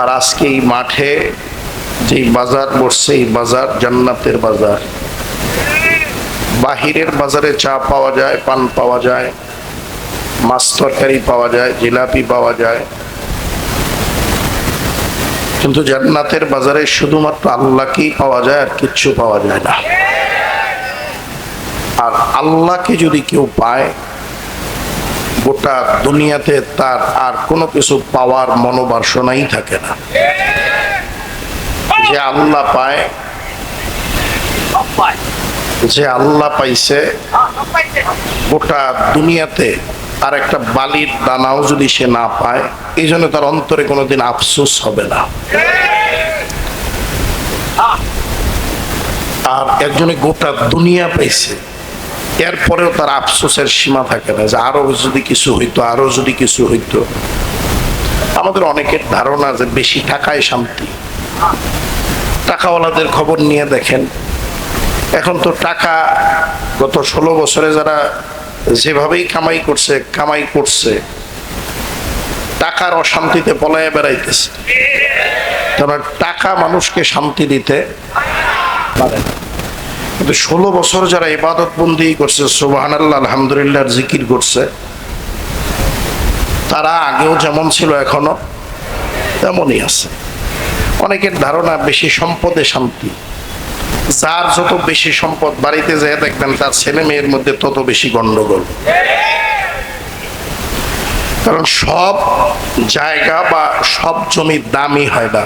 আর আজকে এই মাঠে যেই বাজার বসছে, এই বাজার জান্নাতের বাজার। বাহিরের বাজারে চা পাওয়া যায়, পান পাওয়া যায়, মাছ তরকারি পাওয়া যায়, জিলাপি পাওয়া যায়। কিন্তু জান্নাতের বাজারে শুধুমাত্র আল্লাহকেই পাওয়া যায় আর কিচ্ছু পাওয়া যায় না। আর আল্লাহকে যদি কেউ পায় গোটা দুনিয়াতে তার আর কোনো কিছু পাওয়ার মনোবাসনাই থাকে না। যে আল্লাহ পায়, যে আল্লাহ পাইছে, গোটা দুনিয়াতে আর একটা বালির দানাও যদি সে না পায়, এই জন্য তার অন্তরে কোনোদিন আফসোস হবে না। আর একজনে গোটা দুনিয়া পাইছে এরপরেও তার আফসোসের সীমা থাকে না যে আরও যদি কিছু হইতো, আরও যদি কিছু হইতো। আমাদের অনেকের ধারণা যে বেশি টাকায় শান্তি। টাকাওয়ালাদের খবর নিয়ে দেখেন, এখন তো টাকা গত ষোলো বছরে যারা যেভাবেই কামাই করছে কামাই করছে, টাকার অশান্তিতে পলায় বেড়াইতেছে। কারণ টাকা মানুষকে শান্তি দিতে পারে না। কিন্তু ষোলো বছর যারা ইবাদত বন্দি করছে সোবাহান আল্লাহ আলহামদুলিল্লাহ, জিকির করছে, তারা আগেও যেমন ছিল এখনও তেমনই আছে। অনেকের ধারণা বেশি সম্পদে শান্তি। যার যত বেশি সম্পদ বাড়িতে যেয়ে দেখবেন, তার ছেলে মেয়ের মধ্যে তত বেশি গন্ডগোল কারণ সব জায়গা বা সব জমি দামি হয় না।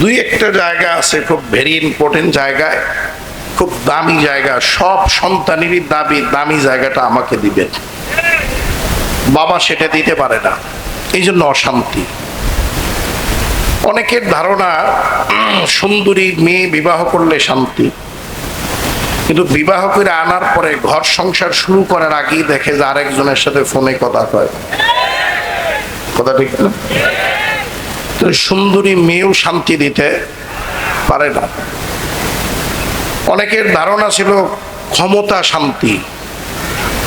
দুই একটা জায়গা আছে, খুব ভেরি ইম্পর্টেন্ট জায়গায়। খুব দামি জায়গা, সব সন্তানেরই দাবি দামি জায়গাটা আমাকে দিবেন। বাবা সেটা দিতে পারে না। এই জন্য অশান্তি। অনেকের ধারণা সুন্দরী মেয়ে বিবাহ করলে শান্তি। কিন্তু বিবাহ করে আনার পরে ঘর সংসার শুরু করার আগেই দেখে যে আরেকজনের সাথে ফোনে কথা কয় কথা ঠিক সুন্দরী মেয়েও শান্তি দিতে পারে না। অনেকের ধারণা ছিল ক্ষমতা শান্তি।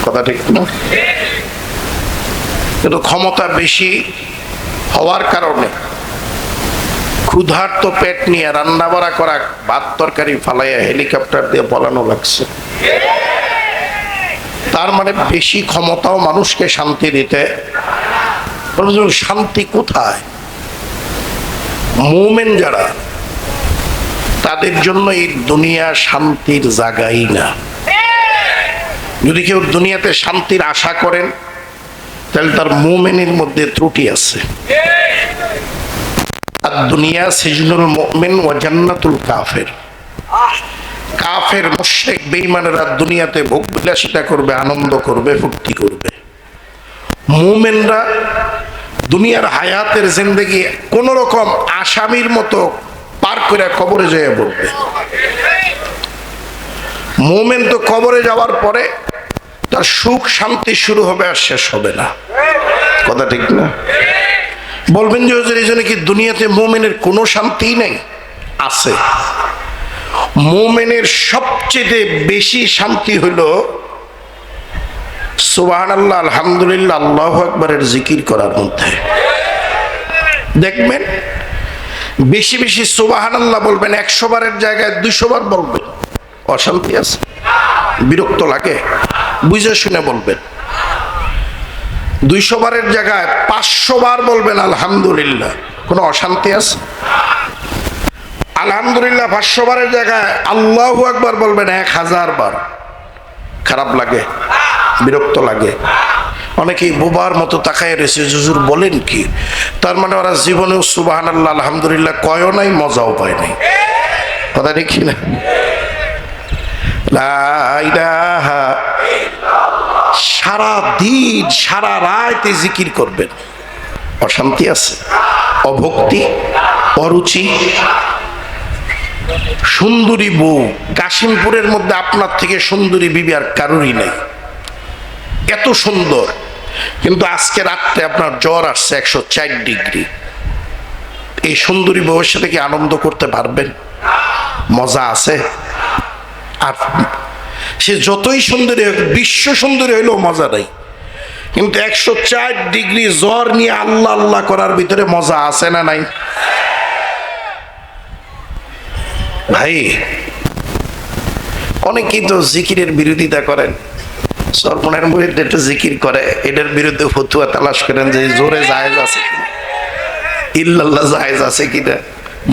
কথা ঠিক না? কিন্তু ক্ষমতা বেশি হওয়ার কারণে ক্ষুধার্ত পেট নিয়ে রান্না বাড়া করা ভাত তরকারি ফালাইয়া হেলিকপ্টার দিয়ে পলানো লাগছে। তার মানে বেশি ক্ষমতাও মানুষকে শান্তি দিতে। বলুন, শান্তি কোথায়? মোমেন যারা তাদের জন্য এই দুনিয়া শান্তির জায়গাই না। যদি কেউ দুনিয়াতে শান্তির আশা করেন, তাহলে তার মোমেনের মধ্যে ত্রুটি আছে। আর দুনিয়া সিজনুল মুমিন ও জান্নাতুল কাফের। কাফের মুশরিক বেঈমানেরা দুনিয়াতে ভোগ বিলাসিতা করবে, আনন্দ করবে, ফুর্তি করবে। মুমিনরা দুনিয়ার হায়াতের জিন্দেগি কোন রকম আসামির মতো পার করে কবরে যেয়ে পড়বে মোমেন তো কবরে যাওয়ার পরে তার সুখ শান্তি শুরু হবে আর শেষ হবে না। কথা ঠিক না? বলবেন যে, হুজুর, এই জন্য কি দুনিয়াতে মোমেনের কোনো শান্তি নেই? আছে। মোমেনের সবচেয়ে বেশি শান্তি হইল সুবাহান আল্লাহ আলহামদুলিল্লাহ, আল্লাহ আকবরের জিকির করার মধ্যে। দেখবেন বেশি বেশি সুবাহান আল্লাহ বলবেন, একশো বারের জায়গায় দুইশো বার বলবেন। অশান্তি আছে। বিরক্ত লাগে। বুঝে শুনে বলবেন। দুইশো বারের জায়গায় পাঁচশো বার বলবেন, আলহামদুলিল্লাহ। কোনো অশান্তি আছে? আলহামদুলিল্লাহ পাঁচশো বারের জায়গায় আল্লাহ একবার বলবেন, এক হাজার বার। খারাপ লাগে, বিরক্ত লাগে। অনেকেই বোবার মতো তাকায় রয়েছে জুজুর বলেন কি? তার মানে ওরা জীবনেও সুবাহান আল্লাহ আলহামদুলিল্লাহ কয়ও নাই, মজাও পায় নাই। কথা দেখি না সারা দিন, সারা রাতে জিকির করবেন। অশান্তি আছে, অভক্তি, অরুচি। সুন্দরী বউ, কাশিমপুরের মধ্যে আপনার থেকে সুন্দরী বিবি আর কারোরই নেই। এত সুন্দর। কিন্তু আজকে রাত্রে আপনার জ্বর আসছে একশো চার ডিগ্রি। এই সুন্দরী বউয়ের সাথে কি আনন্দ করতে পারবেন? মজা আছে। আর সে যতই সুন্দরী হোক, বিশ্ব সুন্দরী হইলেও মজা নাই। কিন্তু একশো চার ডিগ্রি জ্বর নিয়ে আল্লাহ আল্লাহ করার ভিতরে মজা আছে না নাই? ভাই, অনেকেই তো জিকিরের বিরোধিতা করেন। সরপনের বিরুদ্ধে একটু জিকির করে এটার বিরুদ্ধে ফতুয়া তালাশ করেন যে জোরে জায়েজ আছে ইল্লাল্লাহ জায়েজ আছে কিনা?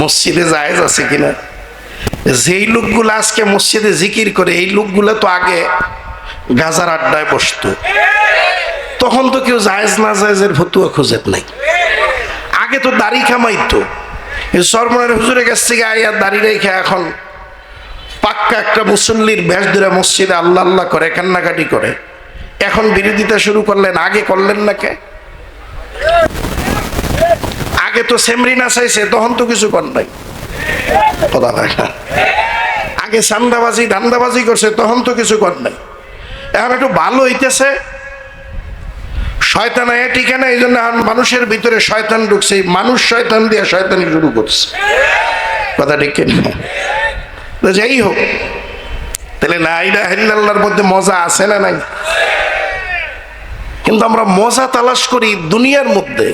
মসজিদে জায়েজ আছে কিনা? যেই লোকগুলো আজকে মসজিদে জিকির করে, এই লোকগুলো তো আগে গাজার আড্ডায় বসতো। তখন তো কেউ জায়েজ না জায়েজের ফতুয়া খুঁজে নাই। আগে তো দাড়ি কামাইতো সরমনের হুজুরের কাছ থেকে আইয়া দাড়ি রেখে এখন পাক্কা একটা মুসল্লির বেশ ধরে মসজিদে আল্লাহ আল্লাহ করে, কান্নাকাটি করে। এখন বিরোধিতা শুরু করলেন, আগে করলেন না কে? আগে তো সেমরি না চাইছে, তখন তো কিছু কর নাই। না। আগে সান্দাবাজি ধান্দাবাজি করছে, তখন তো কিছু কর নাই। এখন একটু ভালো হইতেছে। শয়তান আয়া ঠিকানা এই জন্য মানুষের ভিতরে শয়তান ঢুকছে। মানুষ শয়তান দিয়ে শয়তানি শুরু করছে। কথা ঠিক কিনা? যাই হোক, তাহলে লাইলা হিল্লাল্লাহর মধ্যে মজা আছে না নাই? কিন্তু আমরা মজা তালাশ করি দুনিয়ার মধ্যে।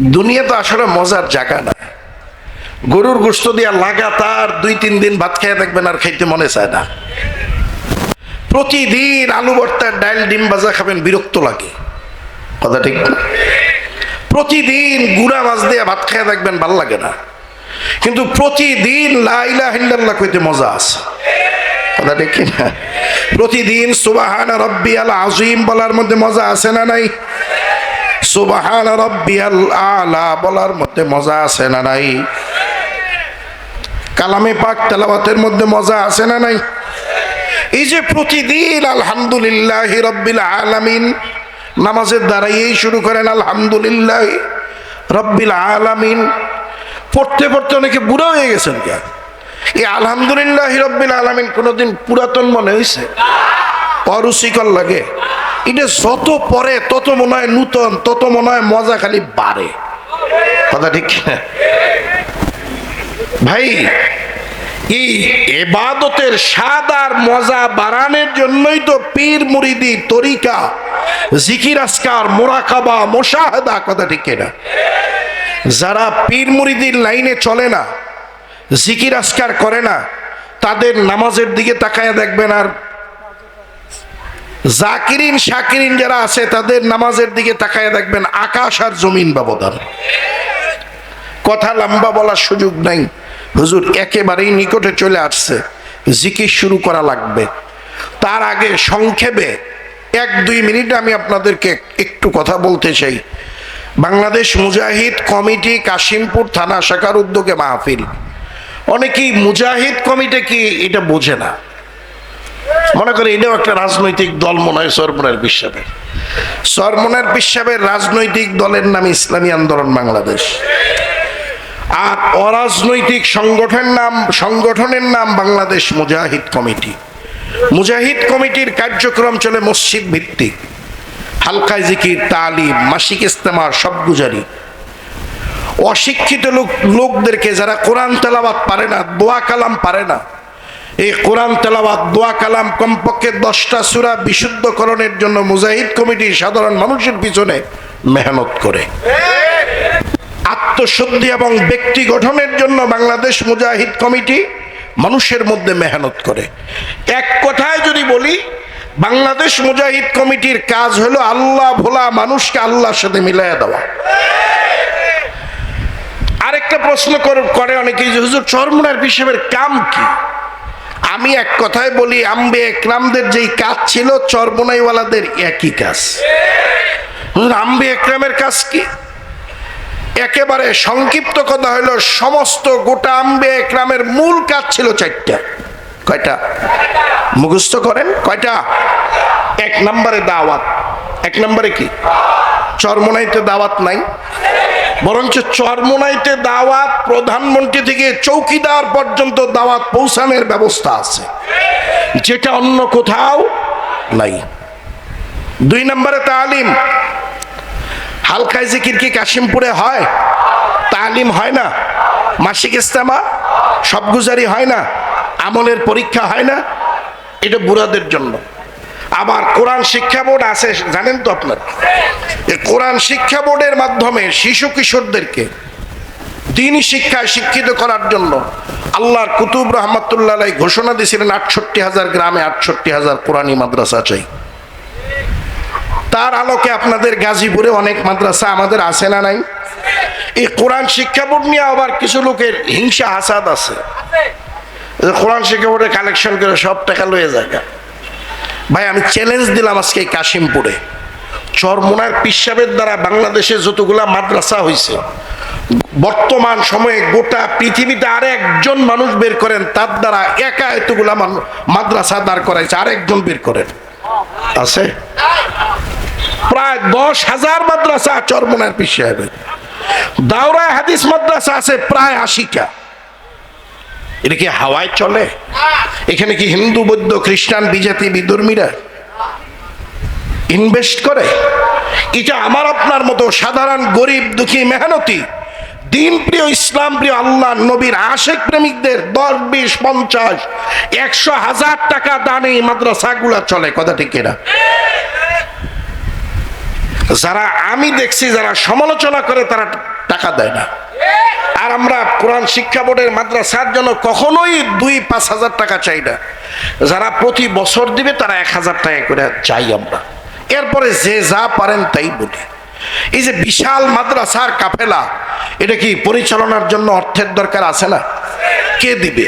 দুনিয়া তো আসলে মজার জায়গা না। গরুর গোস্ত দিয়া লাগাতার দুই তিন দিন ভাত খেয়ে দেখবেন আর খাইতে মনে চায় না। প্রতিদিন আলু ভর্তার ডাইল ডিম ভাজা খাবেন, বিরক্ত লাগে। কথা ঠিক না? প্রতিদিন গুড়া মাছ দিয়ে ভাত খেয়ে দেখবেন ভালো লাগে না। কিন্তু প্রতিদিন লাইলা কইতে মজা আছে। কথা ঠিক না প্রতিদিন সুবাহান রব্বি আল আজিম বলার মধ্যে মজা আছে না নাই? সুবাহান রব্বি আল আলা বলার মধ্যে মজা আছে না নাই? কালামে পাক তেলাওয়াতের মধ্যে মজা আছে না নাই? এই যে প্রতিদিন আলহামদুলিল্লাহ রব্বিল আলামিন নামাজের দ্বারাই শুরু করেন আলহামদুলিল্লাহ রব্বিল আলামিন পড়তে পড়তে অনেকে বুড়ো হয়ে গেছেন কে? এই আলহামদুলিল্লাহ রব্বিল আলামিন কোনোদিন পুরাতন মনে হয়েছে অরুচিকর লাগে। এটা যত পরে, তত মনে হয় নূতন, তত মনে হয় মজা খালি বাড়ে। কথা ঠিক কিনা? ভাই, এই এবাদতের স্বাদ আর মজা বাড়ানোর জন্যই তো পীর মুরিদি তরিকা, জিকির আসকার মোরাকাবা, মোশাহেদা, কথা ঠিক না যারা পীর মুরিদির লাইনে চলে না, জিকির আসকার করে না, তাদের নামাজের দিকে তাকায় দেখবেন আর জাকিরিন, শাকিরিন যারা আছে, তাদের নামাজের দিকে তাকায় দেখবেন আকাশ আর জমিন ব্যবধান। কথা লম্বা বলার সুযোগ নাই। হুজুর, একেবারেই নিকটে চলে আসছে। জিকির শুরু করা লাগবে। তার আগে সংক্ষেপে এক দুই মিনিট আমি আপনাদেরকে একটু কথা বলতে চাই। বাংলাদেশ মুজাহিদ কমিটি কাশিমপুর থানা শাখার উদ্যোগে মাহফিল। অনেকেই মুজাহিদ কমিটি কি এটা বোঝে না। মনে করে এটাও একটা রাজনৈতিক দল মনে হয় সরমনের বিশ্বাবের সরমনের বিশ্বাবের রাজনৈতিক দলের নাম ইসলামী আন্দোলন বাংলাদেশ। আর অরাজনৈতিক সংগঠনের নাম সংগঠনের নাম বাংলাদেশ মুজাহিদ কমিটি। মুজাহিদ কমিটির কার্যক্রম চলে মসজিদ ভিত্তিক। হালকায় জিকির, তালিম, মাসিক ইস্তেমা সব গুজারি। অশিক্ষিত লোক, লোকদেরকে যারা কোরআন তেলাবাত পারে না, দোয়া কালাম পারে না, এই কোরআন তেলাবাত দোয়া কালাম কমপক্ষে দশটা সুরা বিশুদ্ধকরণের জন্য মুজাহিদ কমিটি সাধারণ মানুষের পিছনে মেহনত করে। আত্মশুদ্ধি এবং ব্যক্তি গঠনের জন্য বাংলাদেশ মুজাহিদ কমিটি মানুষের মধ্যে মেহনত করে। এক কথায় যদি বলি বাংলাদেশ মুজাহিদ কমিটির কাজ হলো আল্লাহ ভোলা মানুষকে আল্লাহর সাথে মিলাই দেওয়া। আরেকটা প্রশ্ন করে অনেকে যে, হুজুর, চরমনার হিসেবের কাম কি? আমি এক কথায় বলি, আম্বে একরামদের যেই কাজ ছিল, চরমনাইওয়ালাদের একই কাজ। হুজুর, আম্বে একরামের কাজ কি? একেবারে সংক্ষিপ্ত কথা হলো, সমস্ত গোটা আম্বে একরামের মূল কাজ ছিল চারটা। কয়টা? মুখস্থ করেন, কয়টা? এক নম্বরে দাওয়াত। এক নম্বরে কি? চরমনাইতে দাওয়াত নাই। বরঞ্চ চরমনাইতে দাওয়াত প্রধানমন্ত্রী থেকে চৌকিদার পর্যন্ত দাওয়াত পৌঁছানোর ব্যবস্থা আছে। যেটা অন্য কোথাও নাই। দুই নম্বরে তালিম। হালকায় জিকির কি কাশিমপুরে হয়? তালিম হয় না। মাসিক ইস্তেমা সব গুজারি হয় না। আমলের পরীক্ষা হয় না, এটা বুড়াদের জন্য। আবার কোরআন শিক্ষা বোর্ড আছে, জানেন তো আপনার? কোরআন শিক্ষা বোর্ডের মাধ্যমে শিশু কিশোরদেরকে দিন শিক্ষায় শিক্ষিত করার জন্য আল্লাহর কুতুব রহমতুল্লাহ ঘোষণা দিয়েছিলেন, আটষট্টি হাজার গ্রামে আটষট্টি হাজার কোরআনী মাদ্রাসা চাই তার আলোকে আপনাদের গাজীপুরে অনেক মাদ্রাসা আমাদের আছে না নাই? এই কোরআন শিক্ষা বোর্ড নিয়ে আবার কিছু লোকের হিংসা, হাসাদ আছে। কোরআন শিক্ষা কালেকশন করে সব টাকা লয়ে যায় ভাই, আমি চ্যালেঞ্জ দিলাম আজকে কাশিমপুরে। চরমোনার পিসাবের দ্বারা বাংলাদেশে যতগুলা মাদ্রাসা হয়েছে বর্তমান সময়ে গোটা পৃথিবীতে আর একজন মানুষ বের করেন, তার দ্বারা একা এতগুলা মাদ্রাসা দাঁড় করাইছে, আরেকজন বের করেন। আছে? প্রায় দশ হাজার মাদ্রাসা চরমোনার পিস সাহেবের দাওরায় হাদিস মাদ্রাসা আছে প্রায় আশিটা। এটা কি হাওয়ায় চলে? এখানে কি হিন্দু, বৌদ্ধ, খ্রিস্টান, বিজাতি, বিধর্মীরা ইনভেস্ট করে? এটা আমার আপনার মতো সাধারণ, গরিব, দুঃখী, মেহনতি, দিন প্রিয়, ইসলাম প্রিয়, আল্লাহ, নবীর আশেক প্রেমিকদের দশ, বিশ, পঞ্চাশ, একশো হাজার টাকা দানে মাদ্রাসাগুলা চলে, কথা ঠিক এরা যারা আমি দেখছি, যারা সমালোচনা করে, তারা টাকা দেয় না। আর আমরা কোরআন শিক্ষা বোর্ডের মাদ্রাসার জন্য কখনোই দুই পাঁচ হাজার টাকা চাই না। যারা প্রতি বছর দিবে তারা এক হাজার টাকা করে চাই আমরা। এরপরে যে যা পারেন তাই বলি। এই যে বিশাল মাদ্রাসার কাফেলা, এটা কি পরিচালনার জন্য অর্থের দরকার আছে না? কে দিবে?